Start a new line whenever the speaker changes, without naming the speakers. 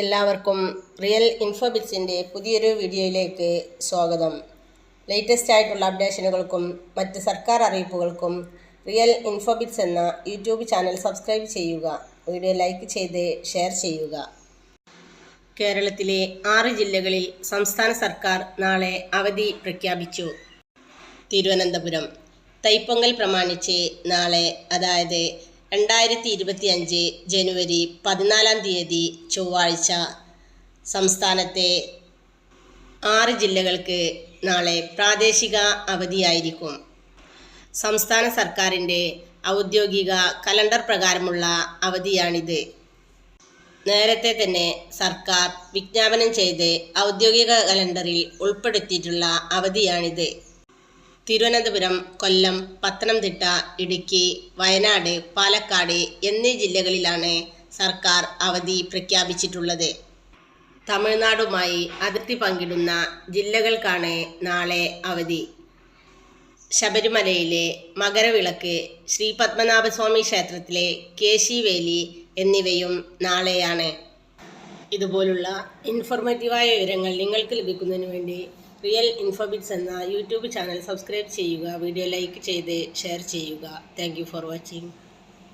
എല്ലാവർക്കും റിയൽ ഇൻഫോബിറ്റ്സിന്റെ പുതിയൊരു വീഡിയോയിലേക്ക് സ്വാഗതം. ലേറ്റസ്റ്റ് ആയിട്ടുള്ള അപ്ഡേഷനുകൾക്കും മറ്റ് സർക്കാർ അറിയിപ്പുകൾക്കും റിയൽ ഇൻഫോബിറ്റ്സ് എന്ന യൂട്യൂബ് ചാനൽ സബ്സ്ക്രൈബ് ചെയ്യുക വീഡിയോ ലൈക്ക് ചെയ്ത് ഷെയർ ചെയ്യുക. കേരളത്തിലെ ആറ് ജില്ലകളിൽ സംസ്ഥാന സർക്കാർ നാളെ അവധി പ്രഖ്യാപിച്ചു. തിരുവനന്തപുരം തൈപ്പൊങ്കൽ പ്രമാണിച്ച് നാളെ അതായത് രണ്ടായിരത്തി ഇരുപത്തി അഞ്ച് ജനുവരി പതിനാലാം തീയതി ചൊവ്വാഴ്ച സംസ്ഥാനത്തെ ആറ് ജില്ലകൾക്ക് നാളെ പ്രാദേശിക അവധിയായിരിക്കും. സംസ്ഥാന സർക്കാരിന്റെ ഔദ്യോഗിക കലണ്ടർ പ്രകാരമുള്ള അവധിയാണിത്. നേരത്തെ തന്നെ സർക്കാർ വിജ്ഞാപനം ചെയ്ത് ഔദ്യോഗിക കലണ്ടറിൽ ഉൾപ്പെടുത്തിയിട്ടുള്ള അവധിയാണിത്. തിരുവനന്തപുരം കൊല്ലം പത്തനംതിട്ട ഇടുക്കി വയനാട് പാലക്കാട് എന്നീ ജില്ലകളിലാണ് സർക്കാർ അവധി പ്രഖ്യാപിച്ചിട്ടുള്ളത്. തമിഴ്നാടുമായി അതിർത്തി പങ്കിടുന്ന ജില്ലകൾക്കാണ് നാളെ അവധി. ശബരിമലയിലെ മകരവിളക്ക് ശ്രീ പത്മനാഭസ്വാമി ക്ഷേത്രത്തിലെ കേശിവേലി എന്നിവയും നാളെയാണ്. ഇതുപോലുള്ള ഇൻഫോർമേറ്റീവായ വിവരങ്ങൾ നിങ്ങൾക്ക് ലഭിക്കുന്നതിന് വേണ്ടി റിയൽ ഇൻഫോബിറ്റ്സ് എന്ന യൂട്യൂബ് ചാനൽ സബ്സ്ക്രൈബ് ചെയ്യുക വീഡിയോ ലൈക്ക് ചെയ്ത് ഷെയർ ചെയ്യുക. Thank for watching